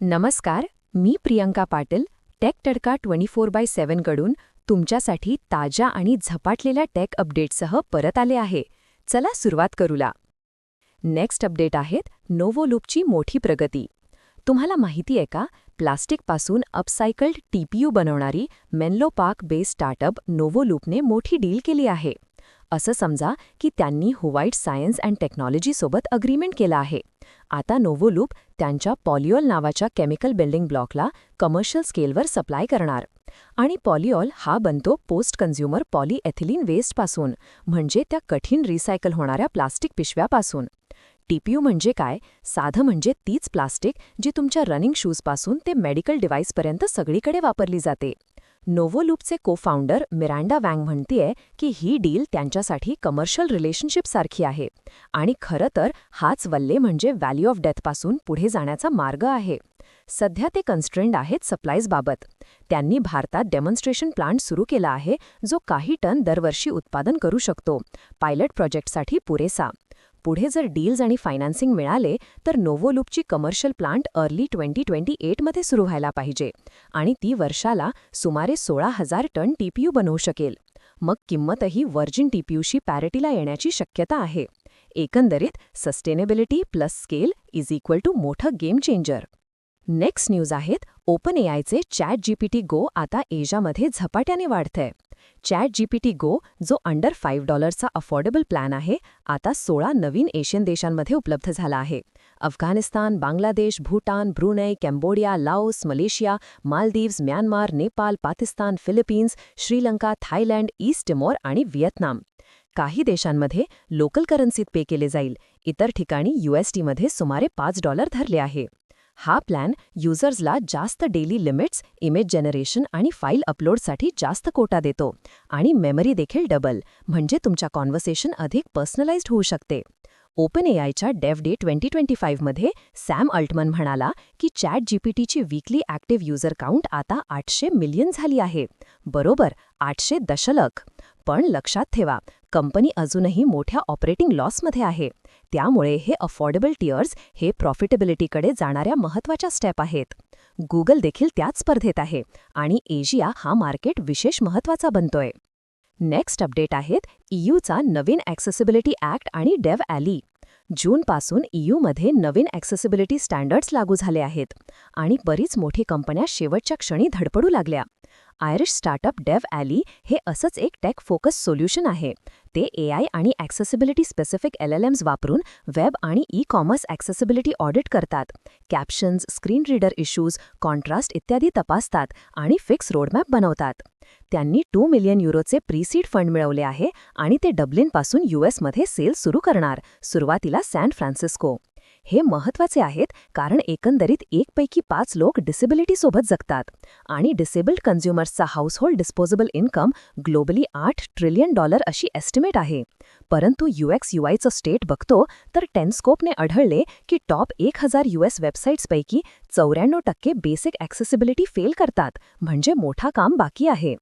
नमस्कार मी Priyanka Patil Tech Tadka twenty four by सेव्हनकडून तुमच्यासाठी ताज्या आणि झपाटलेल्या टेक अपडेटसह परत आले आहे. चला सुरुवात करूला. नेक्स्ट अपडेट आहेत नोवोलूपची मोठी प्रगती. तुम्हाला माहिती आहे का? प्लास्टिकपासून अपसायकल्ड टीपीयू बनवणारी मेनलो पार्क बेस्ड स्टार्टअप नोवोलूपने मोठी डील केली आहे. असं समजा की त्यांनी हुवाईट सायन्स अँड टेक्नॉलॉजीसोबत अग्रीमेंट केलं आहे. आता नोवोलूप त्यांच्या पॉलिओल नावाच्या केमिकल बिल्डिंग ब्लॉकला कमर्शियल स्केलवर सप्लाय करणार. आणि पॉलिओल हा बनतो पोस्ट कन्झ्युमर पॉलिएथिलीन वेस्टपासून म्हणजे त्या कठीण रिसायकल होणाऱ्या प्लास्टिक पिशव्यापासून. टीपीयू म्हणजे काय? साधं म्हणजे तीच प्लास्टिक जी तुमच्या रनिंग शूजपासून ते मेडिकल डिव्हाइसपर्यंत सगळीकडे वापरली जाते. नोवोलूपचे को फाउंडर मिरांडा वँग म्हणतीये की ही डील त्यांच्यासाठी कमर्शियल रिलेशनशिपसारखी आहे. आणि खरं तर हाच वल्ले म्हणजे व्हॅल्यू ऑफ डेथपासून पुढे जाण्याचा मार्ग आहे. सध्या ते कन्स्ट्रेंड आहेत सप्लाईजबाबत त्यांनी भारतात डेमॉन्स्ट्रेशन प्लांट सुरू केला आहे जो काही टन दरवर्षी उत्पादन करू शकतो. पायलट प्रोजेक्टसाठी पुरेसा. पुढे जर डील्स आणि फायनान्सिंग मिळाले तर नोवोलूपची commercial plant early twenty twenty एटमध्ये सुरू व्हायला पाहिजे आणि ती वर्षाला सुमारे सोळा हजार टन टीपीयू बनवू शकेल. मग किंमतही व्हर्जिन टीपीयूशी पॅरिटीला येण्याची शक्यता आहे. एकंदरीत sustainability plus scale is equal to मोठं गेम चेंजर नेक्स्ट न्यूज आहेत ओपन एआयचे चॅट जीपीटी गो आता एजामध्ये झपाट्याने वाढतंय. चॅट जीपीटी गो जो अंडर फाईव्ह डॉलरचा अफोर्डेबल प्लॅन आहे आता सोळा नवीन एशियन देशांमध्ये उपलब्ध झाला आहे. Afghanistan Bangladesh Bhutan Brunei Cambodia Laos Malaysia Maldives Myanmar Nepal Pakistan Philippines Sri Lanka Thailand East Timor आणि व्हिएतनाम. काही देशांमध्ये लोकल करन्सीत पे केले जाईल. इतर ठिकाणी यूएसटीमध्ये सुमारे पाच डॉलर धरले आहे. हा प्लॅन युजर्सला जास्त डेली लिमिट्स इमेज जनरेशन आणि फाईल अपलोडसाठी जास्त कोटा देतो. आणि मेमरी देखील डबल म्हणजे तुमच्या कॉन्व्हर्सेशन अधिक पर्सनलाइज्ड होऊ शकते. ओपन एआयच्या डेव्ह डे ट्वेंटी ट्वेंटी फाईव्हमध्ये सॅम अल्टमन म्हणाला की चॅट जीपीटीची वीकली ॲक्टिव्ह युजर काउंट आता आठशे मिलियन झाली आहे. बरोबर आठशे दशलख. पण लक्षात ठेवा कंपनी अजूनही मोठ्या ऑपरेटिंग लॉसमध्ये आहे. त्यामुळे हे अफोर्डेबल टियर्स हे प्रॉफिटेबिलिटीकडे जाणाऱ्या महत्त्वाच्या स्टेप आहेत. गुगल देखील त्याच स्पर्धेत आहे आणि एशिया हा मार्केट विशेष महत्त्वाचा बनतोय. नेक्स्ट अपडेट आहेत ईयूचा नवीन ॲक्सेसिबिलिटी ॲक्ट आणि डेव्ह ॲली. जूनपासून ईयूमध्ये नवीन ॲक्सेसिबिलिटी स्टँडर्ड्स लागू झाले आहेत आणि बरीच मोठी कंपन्या शेवटच्या क्षणी धडपडू लागल्या. आयरिश स्टार्टअप डेव्ह ॲली हे असंच एक टेक फोकस सोल्युशन आहे. ते ए आय आणि accessibility specific L L Ms वापरून वेब आणि ई कॉमर्स ॲक्सेसिबिलिटी ऑडिट करतात. Captions screen reader issues contrast इत्यादी तपासतात आणि फिक्स रोडमॅप बनवतात. त्यांनी टू मिलियन युरोचे प्रीसीड फंड मिळवले आहे आणि ते डब्लिनपासून यू एसमध्ये सेल सुरू करणार सुरुवातीला सॅन फ्रान्सिस्को. हे महत्त्वाचे आहेत कारण एकंदरीत एकपैकी पाच लोक डिसेबिलिटीसोबत जगतात. आणि डिसेबल्ड कन्झ्युमर्सचा हाऊसहोल्ड डिस्पोजेबल इन्कम ग्लोबली आठ ट्रिलियन डॉलर अशी एस्टिमेट आहे. परंतु युएक्स युआयचं स्टेट बघतो तर टेन्स्कोपने आढळले की टॉप एक हजार युएस वेबसाईट्सपैकी चौऱ्याण्णव टक्के बेसिक ॲक्सेसिबिलिटी फेल करतात म्हणजे मोठा काम बाकी आहे.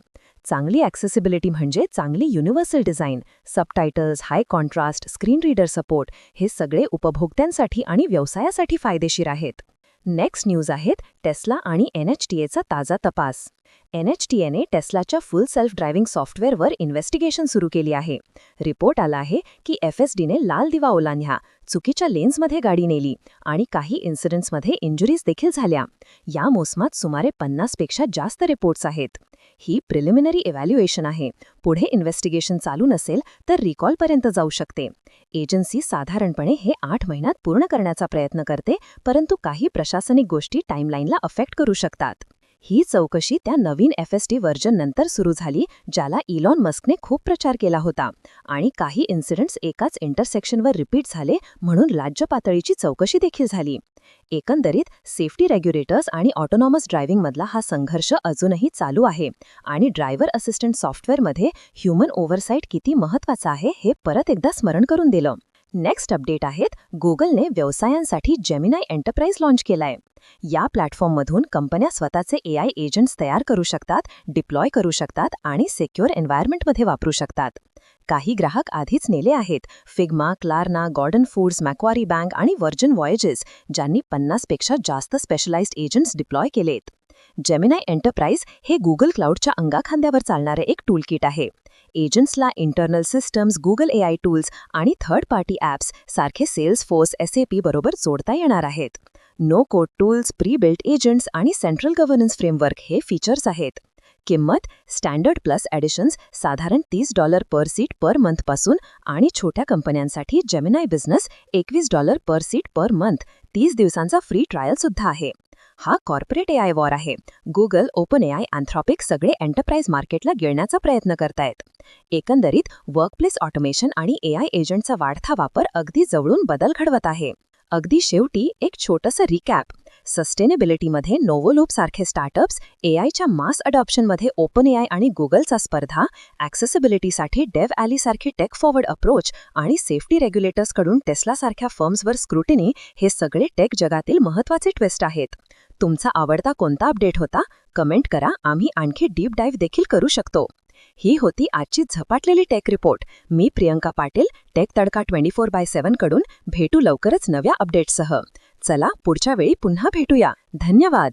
चांगली ॲक्सेसिबिलिटी म्हणजे चांगली universal design subtitles high contrast screen reader support हे सगळे उपभोक्त्यांसाठी आणि व्यवसायासाठी फायदेशीर आहेत. नेक्स्ट न्यूज आहेत टेस्ला आणि एन एच टी एचा ताजा तपास. एन एच टी एने टेस्लाच्या फुल सेल्फ ड्रायव्हिंग सॉफ्टवेअरवर इन्व्हेस्टिगेशन सुरू केली आहे. रिपोर्ट आला आहे की एफ एस डीने लाल दिवा ओलांढ्या चुकीच्या लेन्समध्ये गाडी नेली आणि काही इन्सिडेंट्समध्ये इंजुरीज देखील झाल्या. या मोसमात सुमारे पन्नासपेक्षा जास्त रिपोर्ट्स आहेत. ही प्रिलिमिनरी इव्हॅल्युएशन आहे. पुढे इन्व्हेस्टिगेशन चालू नसेल तर रिकॉलपर्यंत जाऊ शकते. एजन्सी साधारणपणे हे आठ महिन्यात पूर्ण करण्याचा प्रयत्न करते परंतु काही प्रशासनिक गोष्टी टाईमलाईनला अफेक्ट करू शकतात. ही चौकशी त्या नवीन एफ एस टी नंतर सुरू झाली ज्याला इलॉन मस्कने खूप प्रचार केला होता. आणि काही इन्सिडेंट्स एकाच इंटरसेक्शनवर रिपीट झाले म्हणून राज्य पातळीची चौकशी देखील झाली. एकंदरीत सेफ्टी रेग्युलेटर्स आणि ऑटोनॉमस ड्रायव्हिंगमधला हा संघर्ष अजूनही चालू आहे आणि ड्रायव्हर असिस्टंट सॉफ्टवेअरमध्ये ह्युमन ओव्हरसाईट किती महत्वाचं आहे हे परत एकदा स्मरण करून दिलं. नेक्स्ट अपडेट आहेत गुगलने व्यवसायांसाठी जेमिनाय एंटरप्राइज लाँच केलाय. या प्लॅटफॉर्ममधून कंपन्या स्वतःचे ए आय एजंट्स तयार करू शकतात डिप्लॉय करू शकतात आणि सेक्युअर एन्व्हायरमेंटमध्ये वापरू शकतात. काही ग्राहक आधीच नेले आहेत. Figma Klarna Gordon Foods Macquarie Bank आणि व्हर्जन वॉयजेस ज्यांनी पन्नासपेक्षा जास्त स्पेशलाइज्ड एजंट्स डिप्लॉय केलेत. जेमिनाय एंटरप्राइज हे गुगल क्लाउडच्या अंगाखांद्यावर चालणारे एक टूलकिट आहे. एजंट्सला internal systems Google A I tools आणि थर्ड पार्टी ॲप्स सारखे Salesforce S A P बरोबर जोडता येणार आहेत. No code tools pre built agents आणि सेंट्रल गव्हर्नन्स फ्रेमवर्क हे फीचर्स आहेत. किंमत स्टँडर्ड प्लस ॲडिशन्स साधारण तीस डॉलर पर सीट पर मंथपासून आणि छोट्या कंपन्यांसाठी जेमिनाय बिझनेस एकवीस dollar per seat per month तीस दिवसांचा फ्री ट्रायलसुद्धा आहे. हा कॉर्पोरेट ए आय वॉर आहे. Google open A I Anthropic सगळे एंटरप्राइज मार्केटला गिळण्याचा प्रयत्न करतायत. एकंदरीत वर्कप्लेस ऑटोमेशन आणि ए आय एजंटचा वाढता वापर अगदी जवळून बदल घडवत आहे. अगदी शेवटी एक छोटंसं रिकॅप सस्टेनेबिलिटीमध्ये नोवोलूप सारखे स्टार्टअप्स ए आयच्या मास अडॉप्शनमध्ये ओपन ए आय आणि गुगलचा स्पर्धा ॲक्सेसिबिलिटीसाठी डेव्ह ॲलीसारखी टेक फॉरवर्ड अप्रोच आणि सेफ्टी रेग्युलेटर्सकडून टेस्लासारख्या फर्म्सवर स्क्रुटिनी हे सगळे टेक जगातील महत्त्वाचे ट्विस्ट आहेत. तुमचा आवडता कोणता अपडेट होता? कमेंट करा. आम्ही आणखी डीप डाईव्ह देखील करू शकतो. ही होती आजची झपाटलेली tech report. Me Priyanka Patil Tech Tadka twenty four by सेव्हनकडून भेटू लवकरच नव्या अपडेट्ससह. चला पुढच्या वेळी पुन्हा भेटूया. धन्यवाद.